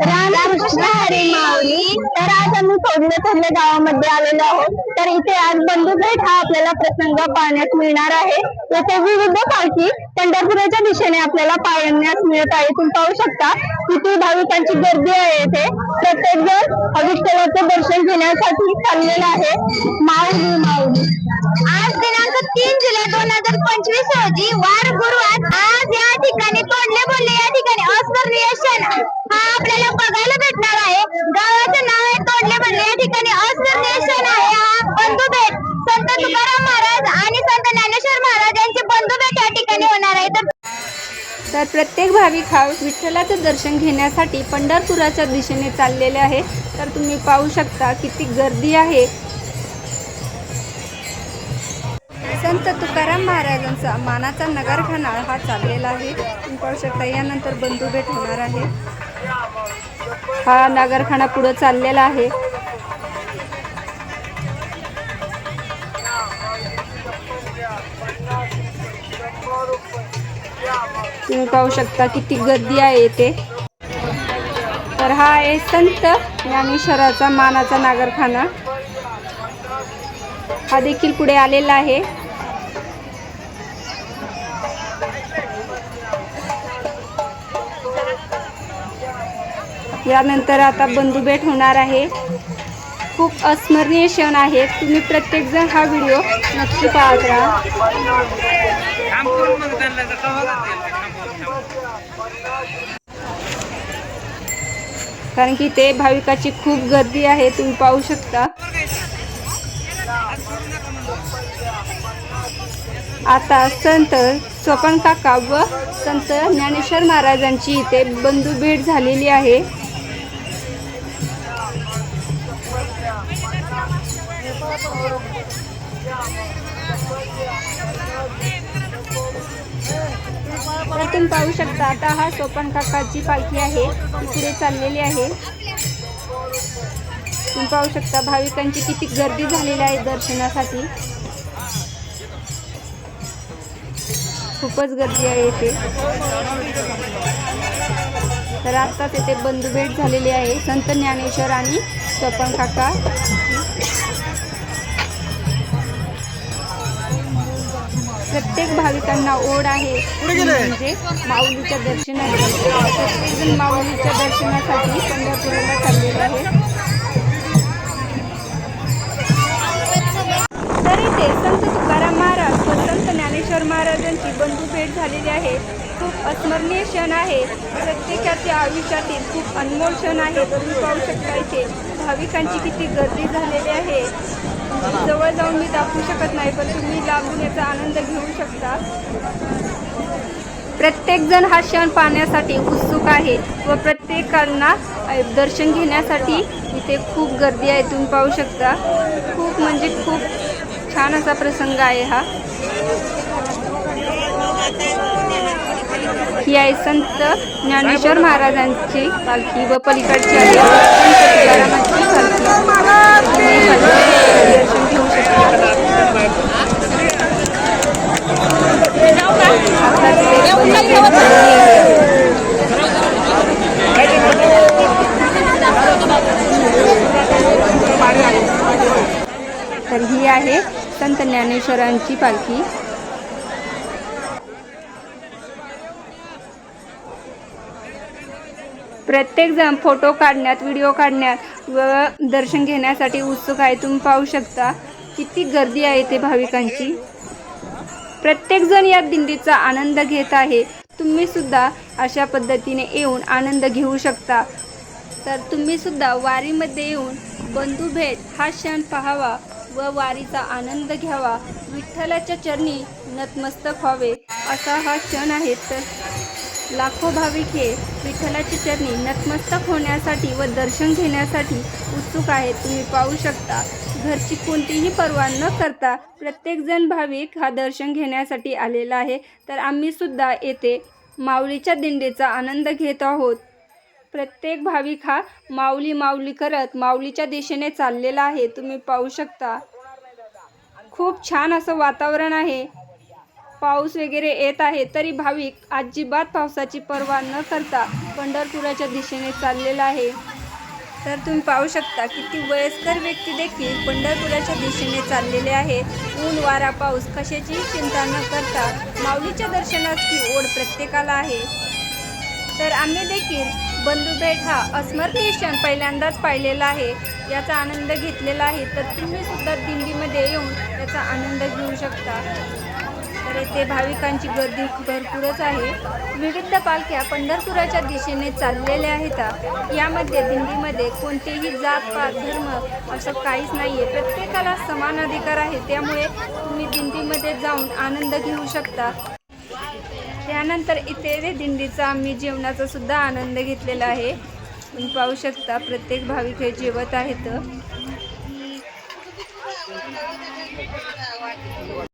रामकृष्ण हरी माऊली. तर आज आम्ही थोडले थोडले गावामध्ये आलेलो आहोत. तर इथे आज बंधुभेट हा आपल्याला प्रसंग पाहण्यास मिळणार आहे. येथे विविध पालखी पंढरपुराच्या दिशेने आपल्याला पाहण्यास मिळत आहे. तुम्ही पाहू शकता किती भाविकांची गर्दी आहे येथे प्रत्येक जण अविठ्ठलाचे दर्शन घेण्यासाठी चाललेला आहे. माऊली माऊली. आज दिनांक तीन जुलै दोन हजार पंचवीस रोजी वार गुरुवार आज या ठिकाणी तोडले बोलले या ठिकाणी अस्मरणीय क्षण हा आपल्याला बघायला भेटणार आहे. गावाचं नाव आहे तोडले बोलले या ठिकाणी अस्मरणीय क्षण आहे. हा बंधुभेट संत तुकाराम महाराज आणि संत ज्ञानेश्वर महाराज यांची बंधू भेट या ठिकाणी होणार आहे. तर तर प्रत्येक भाविक हा विठ्ठलाचं दर्शन घेण्यासाठी पंढरपुराच्या दिशेने चाललेले आहे. तर तुम्ही पाहू शकता किती गर्दी आहे. संत तुकाराम महाराजांचा मानाचा नगरखाना हा चाललेला आहे. तुम्ही पाहू शकता यानंतर बंधुभेट होणार आहे. हा नगरखाना पुढे चाललेला आहे. तुम्ही पाहू शकता किती गर्दी आहे येथे तर हा आहे संत ज्ञानेश्वराचा मानाचा नागरखाना. हा देखील पुढे आलेला आहे. यानंतर आता बंधुभेट होणार आहे. खूप अस्मरणीय क्षण आहे तुम्ही प्रत्येकजण हा व्हिडिओ नक्की पाहत राहा. कारण की ते भाविकाची खूप गर्दी आहे तुम्ही पाहू शकता. आता संत स्वपन काका व संत ज्ञानेश्वर महाराजांची इथे बंधू भेट झालेली आहे. तुम्ही पाहू शकता आता हा सोपन काकाची पालखी आहे. ती पुढे चाललेली आहे. तुम्ही पाहू शकता भाविकांची किती गर्दी झालेली आहे दर्शनासाठी. खूपच गर्दी आहे इथे. तर आत्ताच येथे बंधुभेट झालेली आहे. संत ज्ञानेश्वर आणि स्वपन काका. प्रत्येक भाविकांना ओढ आहे. म्हणजे माऊलीच्या प्रत्येकजण माऊलीच्या दर्शनासाठी पंढरपुराला चाललेला आहे तर इथे संत तुकाराम महाराज व संत ज्ञानेश्वर महाराजांची बंधुभेट झालेली आहे. खूप अस्मरणीय क्षण आहे. प्रत्येकाच्या आयुष्यातील खूप अनमोल क्षण आहे. तुम्ही पाहू शकता इथे. भाविकांची किती गर्दी झालेली आहे जवळ जाऊन मी दाखवू शकत नाही पण तुम्ही लांबून याचा आनंद घेऊ शकता. प्रत्येक जण हा क्षण पाहण्यासाठी उत्सुक आहे व प्रत्येकांना दर्शन घेण्यासाठी इथे खूप गर्दी आहे तुम्ही पाहू शकता. खूप म्हणजे खूप छान असा प्रसंग आहे हा. ही आहे संत ज्ञानेश्वर महाराजांची पालखी व पलीकडची आहे. संत तुकारामांची पालखी तुम्ही पालखीचे दर्शन घेऊ शकता. तर ही आहे संत ज्ञानेश्वरांची पालखी. प्रत्येकजण फोटो काढण्यात व्हिडिओ काढण्यात व दर्शन घेण्यासाठी उत्सुक आहे. तुम्ही पाहू शकता किती गर्दी आहे ते भाविकांची. प्रत्येकजण या दिंडीचा आनंद घेत आहे. तुम्ही सुद्धा अशा पद्धतीने येऊन आनंद घेऊ शकता. तर तुम्ही सुद्धा वारीमध्ये येऊन बंधुभेट हा क्षण पाहावा व वारीचा आनंद घ्यावा. विठ्ठलाच्या चरणी नतमस्तक व्हावे. असा हा क्षण आहे. तर लाखो भाविक हे विठ्ठलाची चरणी नतमस्तक होण्यासाठी व दर्शन घेण्यासाठी उत्सुक आहेत तुम्ही पाहू शकता घरची कोणतीही पर्वा न करता प्रत्येकजण भाविक हा दर्शन घेण्यासाठी आलेला आहे. तर आम्ही सुद्धा येथे माऊलीच्या दिंडीचा आनंद घेत आहोत. प्रत्येक भाविक हा माऊली माऊली करत माऊलीच्या दिशेने चाललेला आहे. तुम्ही पाहू शकता. खूप छान असं वातावरण आहे. पाऊस वगैरे येत आहे तरी भाविक अजिबात पावसाची पर्वा न करता पंढरपुराच्या दिशेने चाललेला आहे. तर तुम्ही पाहू शकता किती वयस्कर व्यक्ती देखील पंढरपुराच्या दिशेने चाललेले आहेत ऊन वारा पाऊस कशाचीही चिंता न करता माऊलीच्या दर्शनाची ओढ प्रत्येकाला आहे. तर आम्ही देखील बंधुभेट हा अस्मरणीय क्षण पहिल्यांदाच पाहिलेला आहे. याचा आनंद घेतलेला आहे. तर तुम्ही सुद्धा दिंडीमध्ये येऊन याचा आनंद घेऊ शकता. तर येथे भाविकांची गर्दी भरपूरच आहे. विविध पालख्या पंढरपुराच्या दिशेने चाललेल्या आहेत. यामध्ये दिंडीमध्ये कोणतेही जात पात धर्म असं काहीच नाही आहे प्रत्येकाला समान अधिकार आहे. त्यामुळे तुम्ही दिंडीमध्ये जाऊन आनंद घेऊ शकता. त्यानंतर इथे दिंडीचा आम्ही जेवणाचा सुद्धा आनंद घेतलेला आहे. तुम्ही पाहू शकता प्रत्येक भाविक हे जेवत आहेत.